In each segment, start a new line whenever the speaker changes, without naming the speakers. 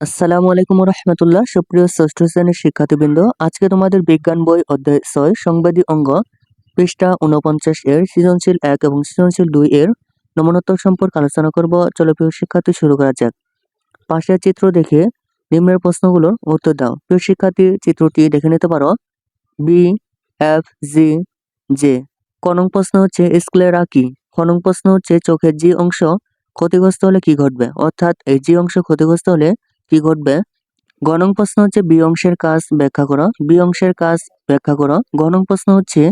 আসসালামু আলাইকুম রহমতুল্লাহ সুপ্রিয় ষষ্ঠ শ্রেণির শিক্ষার্থীবৃন্দ, আজকে তোমাদের বিজ্ঞান বই অধ্যায় ছয়, সংবাদী অঙ্গ, পৃষ্ঠা উনপঞ্চাশ এর, সৃজনশীল এক এবং সৃজনশীল দুই এর নমনোত্তর সম্পর্কে আলোচনা করব। চলো প্রিয় শিক্ষার্থী, শুরু করা যাক। পাশের চিত্র দেখে নিম্নের প্রশ্নগুলোর উত্তর দাও। প্রিয় শিক্ষার্থী, চিত্রটি দেখে নিতে পারো। বি এফ জি জে কনং প্রশ্ন হচ্ছে, স্ক্লেরা কি? খনং প্রশ্ন হচ্ছে, চোখের জি অংশ ক্ষতিগ্রস্ত হলে কি ঘটবে? অর্থাৎ এই জি অংশ ক্ষতিগ্রস্ত হলে কি ঘটবে? গণং প্রশ্ন হচ্ছে বি অংশের কাজ ব্যাখ্যা করো। বি অংশের কাজ ব্যাখ্যা করো। গণং প্রশ্ন হচ্ছে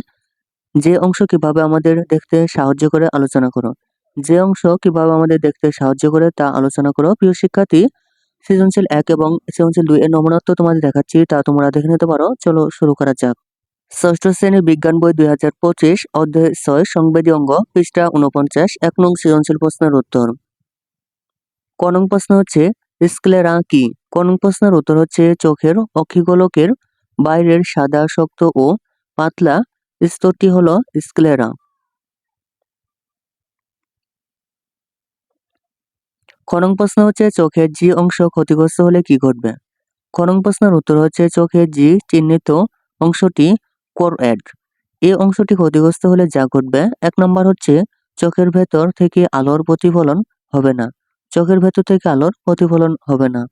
যে অংশ কীভাবে আমাদের দেখতে সাহায্য করে আলোচনা করো। যে অংশ কীভাবে আমাদের দেখতে সাহায্য করে তা আলোচনা করো। প্রিয় শিক্ষার্থী, সৃজনশীল এক এবং সৃজনশীল দুই এর নমুনাত্ব তোমাদের দেখাচ্ছি, তা তোমরা দেখে নিতে পারো। চলো শুরু করা যাক। ষষ্ঠ শ্রেণির বিজ্ঞান বই দুই হাজার পঁচিশ, অধ্যায় ছয়, সংবেদী অঙ্গ, পৃষ্ঠা উনপঞ্চাশ এক নং সৃজনশীল প্রশ্নের উত্তর। ক নং প্রশ্ন হচ্ছে স্ক্লেরা কি ক নং প্রশ্নের উত্তর হচ্ছে, চোখের অক্ষিগোলকের বাইরের সাদা, শক্ত ও পাতলা স্তরটি হলো স্ক্লেরা খ নং প্রশ্ন হচ্ছে, চোখের জি অংশ ক্ষতিগ্রস্ত হলে কি ঘটবে? খ নং প্রশ্নের উত্তর হচ্ছে, চোখের জি চিহ্নিত অংশটি কোরএড এই অংশটি ক্ষতিগ্রস্ত হলে যা ঘটবে, এক নম্বর হচ্ছে, চোখের ভেতর থেকে আলোর প্রতিফলন হবে না। চোখের ভেতর থেকে আলোর প্রতিফলন হবে না।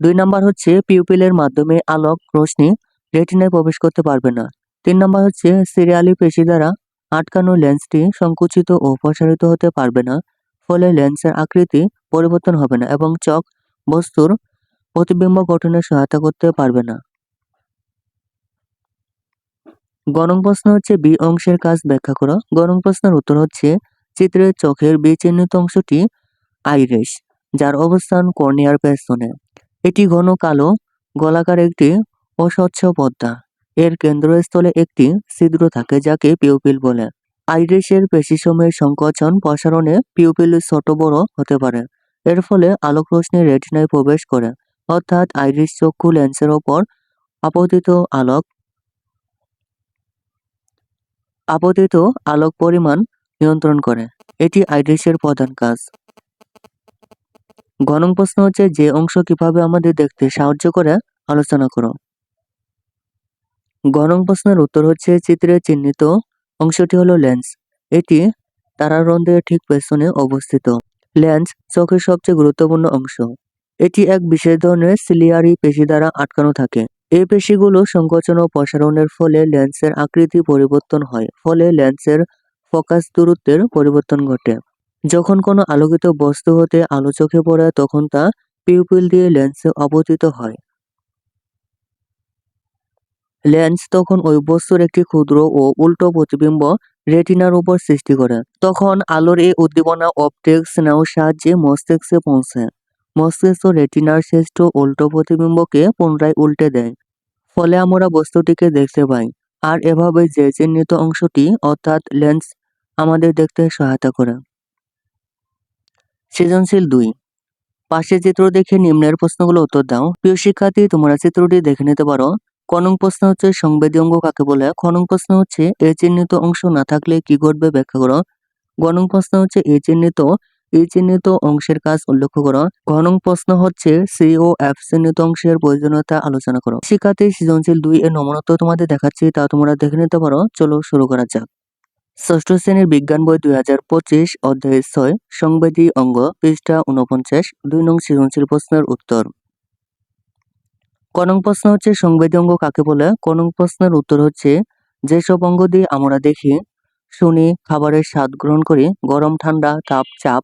দুই নাম্বার হচ্ছে পিউপিলের মাধ্যমে আলোক রশ্মি রেটিনায় প্রবেশ করতে পারবে না। তিন নাম্বার হচ্ছে সিরিয়ালি পেশি দ্বারা আটকানো লেন্সটি সংকুচিত ও প্রসারিত হতে পারবে না, ফলে লেন্সের আকৃতি পরিবর্তন হবে না এবং চোখ বস্তুর প্রতিবিম্ব গঠনে সহায়তা করতে পারবে না। গরম প্রশ্ন হচ্ছে বি অংশের কাজ ব্যাখ্যা করো। গরম প্রশ্নের উত্তর হচ্ছে, চিত্রের চোখের বি চিহ্নিত অংশটি আইরিশ, যার অবস্থান কর্নিয়ার পেছনে। এটি ঘন কালো, গোলাকার একটি অস্বচ্ছ পদ্মা। এর কেন্দ্রস্থলে একটি ছিদ্র থাকে যাকে পিউপিল বলে। আইরিশের পেশিসমূহের সংকোচন প্রসারণে পিউপিল ছোট বড় হতে পারে। এর ফলে আলোক রশ্মি রেটিনায় প্রবেশ করে, অর্থাৎ আইরিশ চক্ষু লেন্সের ওপর আপতিত আলোক আপতিত আলোক পরিমাণ নিয়ন্ত্রণ করে। এটি আইরিশের প্রধান কাজ। গণং প্রশ্ন হচ্ছে যে অংশ কীভাবে আমাদের দেখতে সাহায্য করে? আলোচনা করো। গণং প্রশ্নের উত্তর হচ্ছে চিত্রে চিহ্নিত অংশটি হলো লেন্স। এটি তারারন্ধ্রের ঠিক পেছনে অবস্থিত। লেন্স চোখের সবচেয়ে গুরুত্বপূর্ণ অংশ। এটি এক বিশেষ ধরনের সিলিয়ারি পেশি দ্বারা আটকানো থাকে। এই পেশিগুলো সংকোচন ও প্রসারণের ফলে লেন্সের আকৃতি পরিবর্তন হয়, ফলে লেন্সের ফোকাস দূরত্বের পরিবর্তন ঘটে। যখন কোনো আলোকিত বস্তু হতে আলো চোখে পড়ে, তখন তা পিউপিল দিয়ে লেন্সে অবতীত হয়। লেন্স তখন ওই বস্তুর একটি ক্ষুদ্র ও উল্টো প্রতিবিম্ব রেটিনার উপর সৃষ্টি করে। তখন আলোর এই উদ্দীপনা অপটিক স্নায়ুর সাহায্যে মস্তিষ্কে পৌঁছে মস্তিষ্ক রেটিনার শ্রেষ্ঠ উল্টো প্রতিবিম্বকে পুনরায় উল্টে দেয়। ফলে আমরা বস্তুটিকে দেখতে পাই। আর এভাবে যে চিহ্নিত অংশটি অর্থাৎ লেন্স আমাদের দেখতে সহায়তা করে। সৃজনশীল দুই। পাশে চিত্র দেখে নিম্নের প্রশ্নগুলো উত্তর দাও। প্রিয় শিক্ষার্থী, তোমরা চিত্রটি দেখে নিতে পারো। কনং প্রশ্ন হচ্ছে সংবেদী অঙ্গ কাকে বলে? খনং প্রশ্ন হচ্ছে এ চিহ্নিত অংশ না থাকলে কি ঘটবে ব্যাখ্যা করো। গণং প্রশ্ন হচ্ছে এ চিহ্নিত এই চিহ্নিত অংশের কাজ উল্লেখ করো। ঘনং প্রশ্ন হচ্ছে সি ও এফ চিহ্নিত অংশের প্রয়োজনীয়তা আলোচনা করো। শিক্ষার্থী, সৃজনশীল দুই এর নমনত্ব তোমাদের দেখাচ্ছি, তা তোমরা দেখে নিতে পারো। চলো শুরু করা যাক। ষষ্ঠ শ্রেণির বিজ্ঞান বই দুই হাজার পঁচিশ, অধ্যায় ছয়, সংবেদী অঙ্গ, পৃষ্ঠা উনপঞ্চাশ দুই নং সৃজনশীল প্রশ্নের উত্তর। কনং প্রশ্ন হচ্ছে, সংবেদী অঙ্গ কাকে বলে? কনং প্রশ্নের উত্তর হচ্ছে, যেসব অঙ্গ দিয়ে আমরা দেখি, শুনি, খাবারের স্বাদ গ্রহণ করি, গরম, ঠান্ডা, তাপ, চাপ,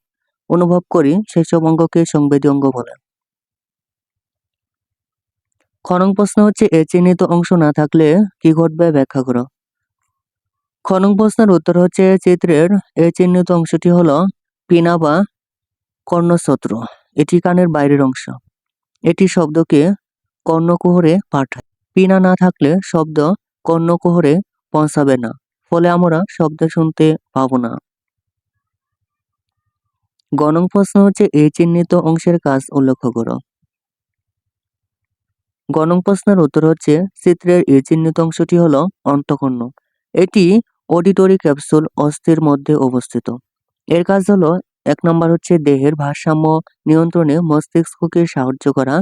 অনুভব করি, সেসব অঙ্গকে সংবেদী অঙ্গ বলে। খনং প্রশ্ন হচ্ছে, এ চিহ্নিত অংশ না থাকলে কি ঘটবে ব্যাখ্যা করো। খনং প্রশ্নের উত্তর হচ্ছে চিত্রের এ চিহ্নিত অংশটি হলো পিনা বা কর্ণসত্র এটি কানের বাইরের অংশ। এটি শব্দকে কর্ণকুহরে পাঠায়। পিনা না থাকলে শব্দ কর্ণকুহরে পৌঁছাবে না। ফলে আমরা শব্দ শুনতে পাবো না। গণং প্রশ্ন হচ্ছে এই চিহ্নিত অংশের কাজ উল্লেখ করো। গণং প্রশ্নের উত্তর হচ্ছে, চিত্রের এই চিহ্নিত অংশটি হলো অন্তকর্ণ। এটি অডিটরি ক্যাপসুল অস্থির মধ্যে অবস্থিত। এর কাজ হলো, এক নম্বর হচ্ছে দেহের ভারসাম্য নিয়ন্ত্রণে মস্তিষ্ককে সাহায্য করা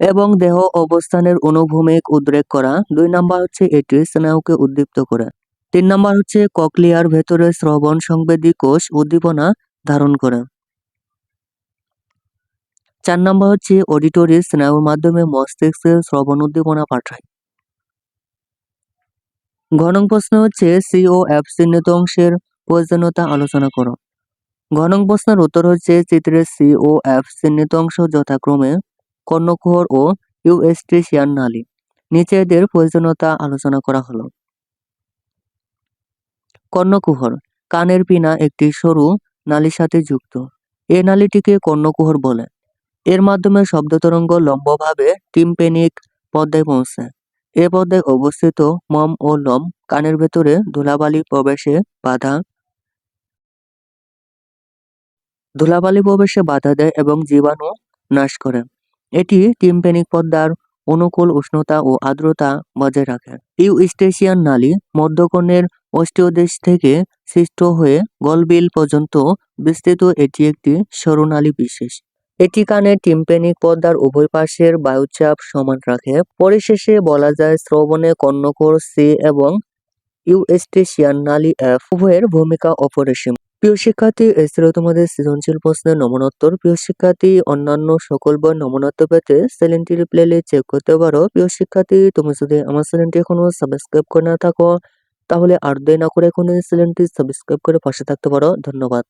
এবং দেহ অবস্থানের অনুভূমিক উদ্রেক করা। দুই নাম্বার হচ্ছে এটি স্নায়ুকে উদ্দীপ্ত করে। তিন নাম্বার হচ্ছে ককলিয়ার ভেতরে শ্রবণ সংবেদী কোষ উদ্দীপনা ধারণ করে। চার নাম্বার হচ্ছে অডিটরি স্নায়ুর মাধ্যমে মস্তিষ্কের শ্রবণ উদ্দীপনা পাঠায়। ঘনং প্রশ্ন হচ্ছে সিও এফ চিহ্নিত অংশের প্রয়োজনীয়তা আলোচনা করো। ঘনং প্রশ্নের উত্তর হচ্ছে, চিত্রের সিও এফ চিহ্নিত অংশ যথাক্রমে কর্ণকুহর ও ইউএস্ট্রিশিয়ান নালী। নিচে এদের প্রয়োজনীয়তা আলোচনা করা হলো। কর্ণকুহর, কানের পিনা একটি সরু নালীর সাথে যুক্ত। এ নালীটিকে কর্ণকুহর বলে। এর মাধ্যমে শব্দ তরঙ্গ লম্বভাবে টিম্পেনিক পর্দায় পৌঁছায়। এ পর্দায় অবস্থিত মম ও লম কানের ভেতরে ধুলাবালি প্রবেশে বাধা ধুলাবালি প্রবেশে বাধা দেয় এবং জীবাণু নাশ করে। এটি টিম্পেনিক পর্দার অনুকূল উষ্ণতা ও আর্দ্রতা বজায় রাখে। ইউস্টেশিয়ান নালী মধ্যকর্ণের অস্টিওদেশ থেকে সৃষ্ট হয়ে গলবিল পর্যন্ত বিস্তৃত। এটি একটি সরু নালী বিশেষ। এটি কানে টিম্পেনিক পর্দার উভয় পাশের বায়ুচাপ সমান রাখে। পরিশেষে বলা যায় শ্রবণে কর্ণকোর সি এবং ইউএস্টেশিয়ান নালী এফ উভয়ের ভূমিকা অপরিসীম। প্রিয় শিক্ষার্থী ছিল তোমাদের সৃজনশীল প্রশ্নের নমনোত্তর। প্রিয় শিক্ষার্থী, অন্যান্য সকল বই নমনোত্তর পেতে চ্যানেলটির প্লেলে চেক করতে পারো। প্রিয় শিক্ষার্থী, তুমি যদি আমার চ্যানেলটি এখনও সাবস্ক্রাইব করে না থাকো, তাহলে আর দেরি না করে এখনই চ্যানেলটি সাবস্ক্রাইব করে পাশে থাকতে পারো। ধন্যবাদ।